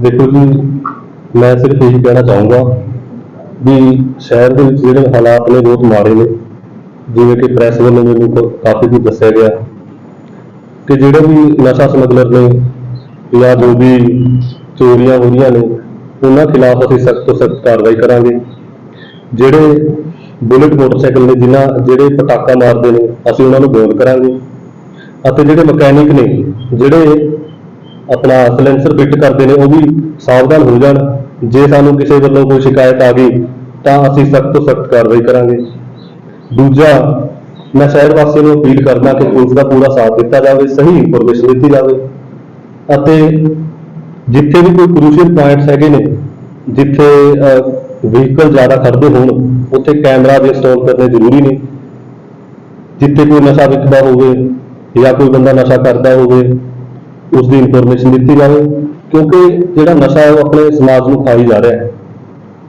देखो जी, मैं सिर्फ़ यही कहना चाहूँगा भी शहर के हालात ने बहुत माड़े ने ਜਿਵੇਂ ਕਿ ਪ੍ਰੈਸ ਵੱਲੋਂ ਮੈਨੂੰ ਕ- ਕਾਫੀ ਕੁਝ ਦੱਸਿਆ ਗਿਆ ਕਿ ਜਿਹੜੇ ਵੀ ਨਸ਼ਾ ਸਮਗਲਰ ਨੇ ਜਾਂ ਜੋ ਵੀ ਚੋਰੀਆਂ ਹੋ ਰਹੀਆਂ ਨੇ, ਉਹਨਾਂ ਖਿਲਾਫ ਅਸੀਂ ਸਖਤ ਤੋਂ ਸਖਤ ਕਾਰਵਾਈ ਕਰਾਂਗੇ। ਜਿਹੜੇ ਬੁਲਟ ਮੋਟਰਸਾਈਕਲ ਨੇ, ਜਿਨ੍ਹਾਂ ਜਿਹੜੇ ਪਟਾਕਾ ਮਾਰਦੇ ਨੇ, ਅਸੀਂ ਉਹਨਾਂ ਨੂੰ ਬੋਲ ਕਰਾਂਗੇ। ਅਤੇ ਜਿਹੜੇ ਮਕੈਨਿਕ ਨੇ, ਜਿਹੜੇ ਆਪਣਾ ਸਲੈਂਸਰ ਫਿੱਟ ਕਰਦੇ ਨੇ, ਉਹ ਵੀ ਸਾਵਧਾਨ ਹੋ ਜਾਣ। ਜੇ ਸਾਨੂੰ ਕਿਸੇ ਵੱਲੋਂ ਕੋਈ ਸ਼ਿਕਾਇਤ ਆ ਗਈ, ਤਾਂ ਅਸੀਂ ਸਖਤ ਤੋਂ ਸਖਤ ਕਾਰਵਾਈ ਕਰਾਂਗੇ। ਦੂਜਾ, ਮੈਂ ਸ਼ਹਿਰ ਵਾਸੀਆਂ ਨੂੰ ਅਪੀਲ ਕਰਦਾ ਕਿ ਪੁਲਿਸ ਦਾ ਪੂਰਾ ਸਾਥ ਦਿੱਤਾ ਜਾਵੇ, ਸਹੀ ਇਨਫੋਰਮੇਸ਼ਨ ਦਿੱਤੀ ਜਾਵੇ। ਅਤੇ ਜਿੱਥੇ ਵੀ ਕੋਈ ਕ੍ਰੂਸ਼ੀਅਲ ਪੁਆਇੰਟਸ ਹੈਗੇ ਨੇ, ਜਿੱਥੇ ਵਹੀਕਲ ਜ਼ਿਆਦਾ ਖੜਦੇ ਹੋਣ, ਉੱਥੇ ਕੈਮਰਾ ਵੀ ਇੰਸਟਾਲ ਕਰਨੇ ਜ਼ਰੂਰੀ ਨੇ। ਜਿੱਥੇ ਕੋਈ ਨਸ਼ਾ ਵਿਕਦਾ ਹੋਵੇ ਜਾਂ ਕੋਈ ਬੰਦਾ ਨਸ਼ਾ ਕਰਦਾ ਹੋਵੇ ਉਸ ਦੀ ਇਨਫੋਰਮੇਸ਼ਨ ਦਿੱਤੀ ਜਾਵੇ, ਕਿਉਂਕਿ ਜਿਹੜਾ ਨਸ਼ਾ ਹੈ ਉਹ ਆਪਣੇ ਸਮਾਜ ਨੂੰ ਖਾਈ ਜਾ ਰਿਹਾ ਹੈ।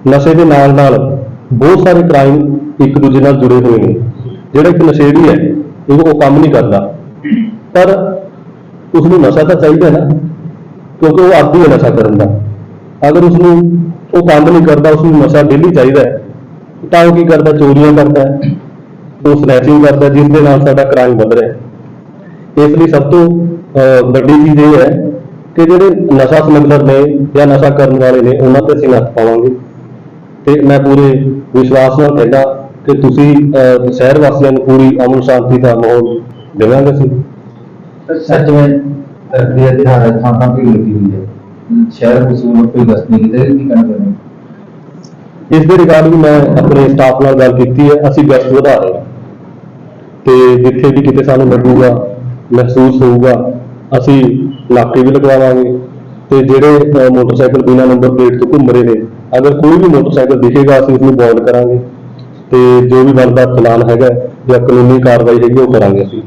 ਨਸ਼ੇ ਦੇ ਨਾਲ ਨਾਲ ਬਹੁਤ ਸਾਰੇ ਕ੍ਰਾਈਮ ਇੱਕ ਦੂਜੇ ਨਾਲ ਜੁੜੇ ਹੋਏ ਨੇ। ਜਿਹੜਾ ਇੱਕ ਨਸ਼ੇੜੀ ਹੈ ਉਹ ਉਹ ਕੰਮ ਨਹੀਂ ਕਰਦਾ। ਪਰ ਉਸ ਨੂੰ ਨਸ਼ਾ ਤਾਂ ਚਾਹੀਦਾ ਨਾ, ਕਿਉਂਕਿ ਉਹ ਆਦੀ ਹੈ ਨਸ਼ਾ ਕਰਨ ਦਾ। ਅਗਰ ਉਸ ਨੂੰ ਉਹ ਕੰਮ ਨਹੀਂ ਕਰਦਾ ਉਸ ਨੂੰ ਨਸ਼ਾ ਡੇਲੀ ਚਾਹੀਦਾ ਹੈ, ਤਾਂ ਉਹ ਕੀ ਕਰਦਾ? ਚੋਰੀਆਂ ਕਰਦਾ ਹੈ, ਉਹ ਸਨੈਚਿੰਗ ਕਰਦਾ ਜਿਸ ਦੇ ਨਾਲ ਸਾਡਾ ਕ੍ਰਾਈਮ ਵੱਧ ਰਿਹਾ ਹੈ। ਇਸ ਲਈ ਸਭ ਤੋਂ ਵੱਡੀ ਚੀਜ਼ ਇਹ ਹੈ ਕਿ ਜਿਹੜੇ ਨਸ਼ਾ ਸਮਗਲਰ ਨੇ ਜਾਂ ਨਸ਼ਾ ਕਰਨ ਵਾਲੇ ਨੇ, ਉਹਨਾਂ ਤੇ ਅਸੀਂ ਨੱਥ ਪਾਵਾਂਗੇ। ਤੇ ਮੈਂ ਪੂਰੇ ਵਿਸ਼ਵਾਸ ਨਾਲ ਕਹਿੰਦਾ ਕਿ ਤੁਸੀਂ ਅਹ, ਸ਼ਹਿਰ ਵਾਸੀਆਂ ਨੂੰ ਪੂਰੀ ਅਮਨ ਸ਼ਾਂਤੀ ਦਾ ਮਾਹੌਲ ਦੇਵਾਂਗੇ ਅਸੀਂ? ਦੇ ਹਰ ਥਾਂ ਥਾਂ ਭੀੜ ਲੱਗੀ ਹੋਈ ਹੈ। ਸ਼ਹਿਰ ਵਿੱਚ ਉਹ ਕੋਈ ਗਸਤ ਨਹੀਂ ਕਿਤੇ ਕੀ ਕਰਨਾ ਚਾਹੁੰਦੇ ਇਸ ਦੇ ਰਿਗਾਰਡ ਵੀ ਮੈਂ ਆਪਣੇ ਸਟਾਫ ਨਾਲ ਗੱਲ ਕੀਤੀ ਹੈ ਅਸੀਂ ਗਸ਼ਤ ਵਧਾ ਰਹੇ ਹਾਂ। ਤੇ ਜਿੱਥੇ ਵੀ ਕਿਤੇ ਸਾਨੂੰ ਲੱਗੂਗਾ ਮਹਿਸੂਸ ਹੋਊਗਾ ਅਸੀਂ ਨਾਕੇ ਵੀ ਲਗਵਾਵਾਂਗੇ। ਤੇ ਜਿਹੜੇ ਅਹ, ਮੋਟਰਸਾਈਕਲ ਬਿਨਾਂ ਨੰਬਰ ਪਲੇਟ ਤੋਂ ਘੁੰਮ ਰਹੇ ਨੇ ਅਗਰ ਕੋਈ ਵੀ ਮੋਟਰਸਾਈਕਲ ਦਿਖੇਗਾ ਅਸੀਂ ਉਸ ਨੂੰ ਬੌਂਡ ਕਰਾਂਗੇ। ਤੇ ਜੋ ਵੀ ਬਣਦਾ ਚਲਾਨ ਹੈਗਾ ਜਾਂ ਕਾਨੂੰਨੀ ਕਾਰਵਾਈ ਹੈਗੀ ਉਹ ਕਰਾਂਗੇ ਅਸੀਂ।